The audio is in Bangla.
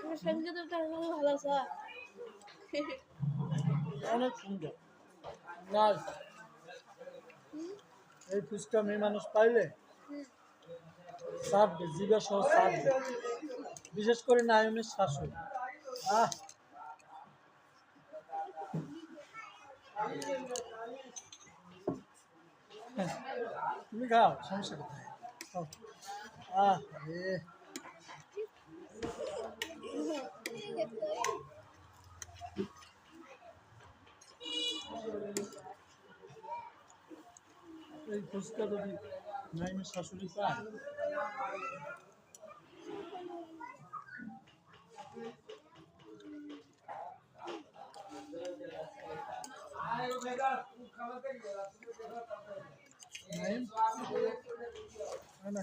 আমার সঙ্গীতটা ভালো অনেক সুন্দর। নাইস এই ফুচকা মেয়ে মানুষ পাইলে সাপ জিবা সহ সাপ বিশেষ করে নায়নের শাশুড়ি। আহ! তুমি খাও, সমস্যা কোথায়? আহ এই ফুচকা যদি নাইমের শাশুড়ি পায়। নাইম? হ্যাঁ না